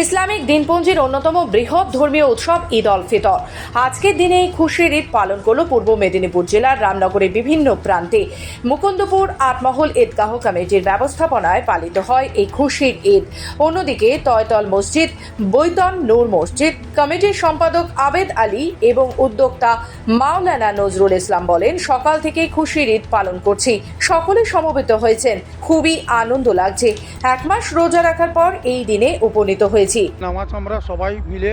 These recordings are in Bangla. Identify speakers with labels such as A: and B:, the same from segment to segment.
A: ইসলামিক দিনপঞ্জির অন্যতম বৃহৎ ধর্মীয় উৎসব ঈদ অল ফিতর। আজকের দিনে এই খুশির ঈদ পালন করল পূর্ব মেদিনীপুর জেলার রামনগরের বিভিন্ন প্রান্তে। মুকুন্দপুর আটমহল ঈদগাহ কমিটির ব্যবস্থাপনায় পালিত হয় এই খুশির ঈদ। অন্যদিকে তয়তল মসজিদ, বৈতন নূর মসজিদ, কমিটির সম্পাদক আবেদ আলী এবং উদ্যোক্তা মাওলানা নজরুল ইসলাম বলেন, সকাল থেকেই খুশির ঈদ পালন করছি। সকলে সমবেত হয়েছেন। খুবই আনন্দ লাগছে। এক মাস রোজা রাখার পর এই দিনে উপনীত হয়েছি
B: নামাজ আমরা সবাই মিলে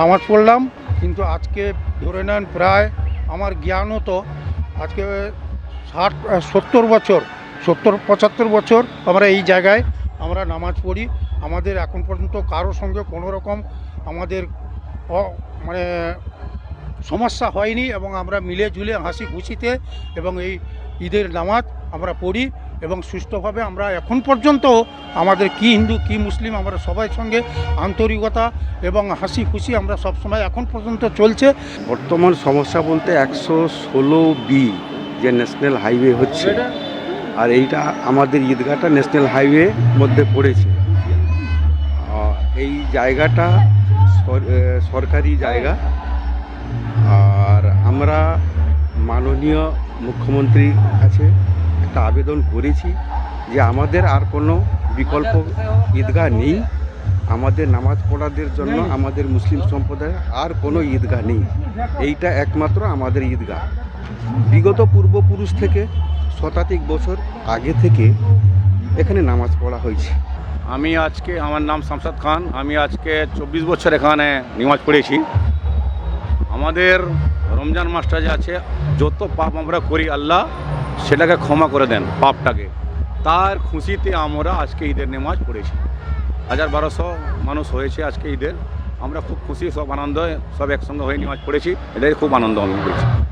B: নামাজ পড়লাম, কিন্তু আজকে ধরে নেন প্রায় আমার জ্ঞান তো আজকে ষাট সত্তর বছর, সত্তর, পঁচাত্তর বছর আমরা এই জায়গায় আমরা নামাজ পড়ি। আমাদের এখন পর্যন্ত কারোর সঙ্গে কোনো রকম আমাদের মানে সমস্যা হয়নি এবং আমরা মিলে ঝুলে হাসি খুশিতে এবং এই ঈদের নামাজ আমরা পড়ি। এবং সুস্থভাবে আমরা এখন পর্যন্ত আমাদের কি হিন্দু, কি মুসলিম, আমরা সবাই সঙ্গে আন্তরিকতা এবং হাসি খুশি আমরা সবসময় এখন পর্যন্ত চলছে।
C: বর্তমান সমস্যা বলতে একশো ষোলো বি যে ন্যাশনাল হাইওয়ে হচ্ছে, আর এইটা আমাদের ঈদগাহটা ন্যাশনাল হাইওয়ে মধ্যে পড়েছে। এই জায়গাটা সরকারি জায়গা। আর আমরা মাননীয় মুখ্যমন্ত্রীর কাছে একটা আবেদন করেছি যে আমাদের আর কোনো বিকল্প ঈদগাহ নেই। আমাদের নামাজ পড়াদের জন্য আমাদের মুসলিম সম্প্রদায়ের আর কোনো ঈদগাহ নেই। এইটা একমাত্র আমাদের ঈদগাহ। বিগত পূর্বপুরুষ থেকে শতাধিক বছর আগে থেকে এখানে নামাজ পড়া হয়েছে।
D: আমি আজকে আমার নাম শামসাদ খান। আমি আজকে চব্বিশ বছর এখানে নামাজ পড়েছি। আমাদের রমজান মাসটা যে আছে যত পাপ আমরা করি আল্লাহ সেটাকে ক্ষমা করে দেন পাপটাকে। তার খুশিতে আমরা আজকে ঈদের নেমাজ পড়েছি। হাজার বারোশো মানুষ হয়েছে আজকে ঈদের। আমরা খুব খুশি, সব আনন্দ সব একসঙ্গে হয়ে নেমাজ পড়েছি। এটাই খুব আনন্দ অনুভব করেছি।